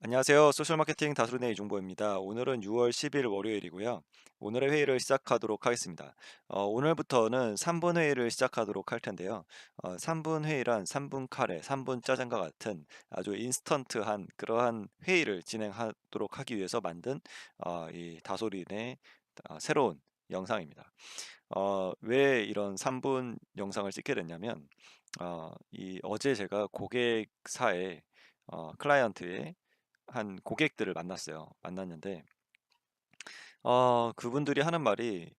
안녕하세요. 소셜마케팅 다스룬의 이종보입니다. 오늘은 6월 10일 월요일이고요. 오늘의 회의를 시작하도록 하겠습니다. 어, 오늘부터는 3분 회의를 시작하도록 할 텐데요. 어, 3분 회의란 3분 카레, 3분 짜장과 같은 아주 인스턴트한 그러한 회의를 진행하도록 하기 위해서 만든 어, 이 다소린의 어, 새로운 영상입니다. 어, 왜 이런 3분 영상을 찍게 됐냐면 어, 이 어제 제가 고객사에 어, 클라이언트의 한 고객들을 만났어요. 만났는데 어 그분들이 하는 말이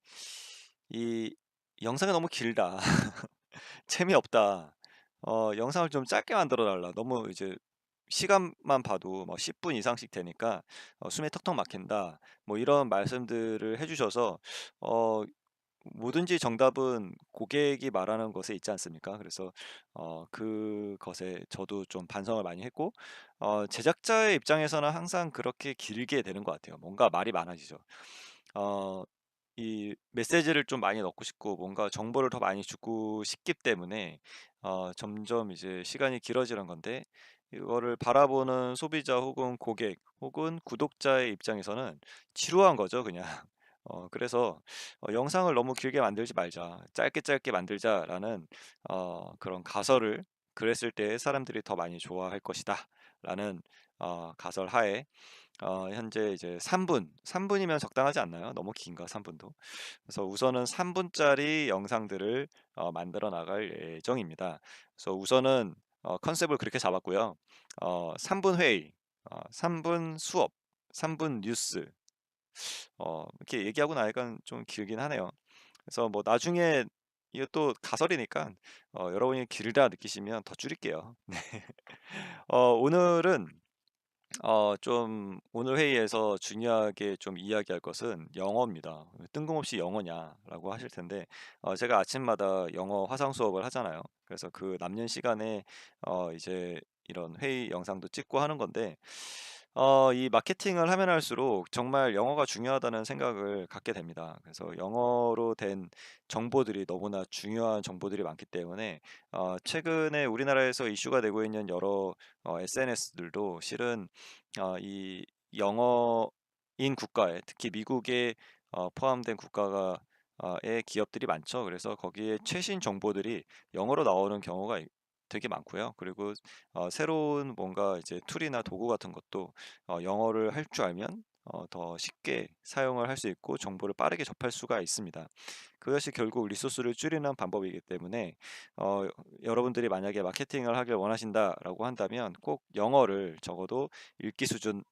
이 "영상이 너무 길다. 재미없다. 어 영상을 좀 짧게 만들어 달라. 너무 이제 시간만 봐도 뭐 10분 이상씩 되니까 어 숨이 턱턱 막힌다." 뭐 이런 말씀들을 해 주셔서 어 뭐든지 정답은 고객이 말하는 것에 있지 않습니까? 그래서 어 그것에 저도 좀 반성을 많이 했고 어 제작자의 입장에서는 항상 그렇게 길게 되는 것 같아요. 뭔가 말이 많아지죠. 어 이 메시지를 좀 많이 넣고 싶고 뭔가 정보를 더 많이 주고 싶기 때문에 어 점점 이제 시간이 길어지는 건데 이거를 바라보는 소비자 혹은 고객 혹은 구독자의 입장에서는 지루한 거죠 그냥. 어 그래서 어 '영상을 너무 길게 만들지 말자. 짧게 짧게 만들자.'라는 어 그런 가설을 그랬을 때 '사람들이 더 많이 좋아할 것이다.'라는 어 가설 하에 어 현재 이제 3 분, 3 분이면 적당하지 않나요? 너무 긴가 3 분도? 그래서 우선은 3 분짜리 영상들을 어 만들어 나갈 예정입니다. 그래서 우선은 어 컨셉을 그렇게 잡았고요. 어 3분 회의, 어 3분 수업, 3분 뉴스 어 이렇게 얘기하고 나니까 좀 길긴 하네요. 그래서 뭐 나중에 또 가설이니까 어 여러분이 길다 느끼시면 더 줄일게요. 네. 어 오늘은 어 좀 오늘 회의에서 중요하게 좀 이야기할 것은 영어입니다. "왜 뜬금없이 영어냐?"라고 하실 텐데 어 제가 아침마다 영어 화상 수업을 하잖아요. 그래서 그 남는 시간에 어 이제 이런 회의 영상도 찍고 하는 건데 어 이 마케팅을 하면 할수록 정말 영어가 중요하다는 생각을 갖게 됩니다. 그래서 영어로 된 정보들이 너무나 중요한 정보들이 많기 때문에 어 최근에 우리나라에서 이슈가 되고 있는 여러 어 SNS들도 실은 어 이 영어인 국가에 특히 미국에 어 포함된 국가가 어 의 기업들이 많죠. 그래서 거기에 최신 정보들이 영어로 나오는 경우가 이 되게 많고요. 그리고 어 새로운 뭔가 이제 툴이나 도구 같은 것도 어 영어를 할 줄 알면 어 더 쉽게 사용을 할 수 있고 정보를 빠르게 접할 수가 있습니다. 그것이 결국 리소스를 줄이는 방법이기 때문에 어 여러분들이 만약에 마케팅을 하길 원하신다라고 한다면 꼭 영어를 적어도 읽기 수준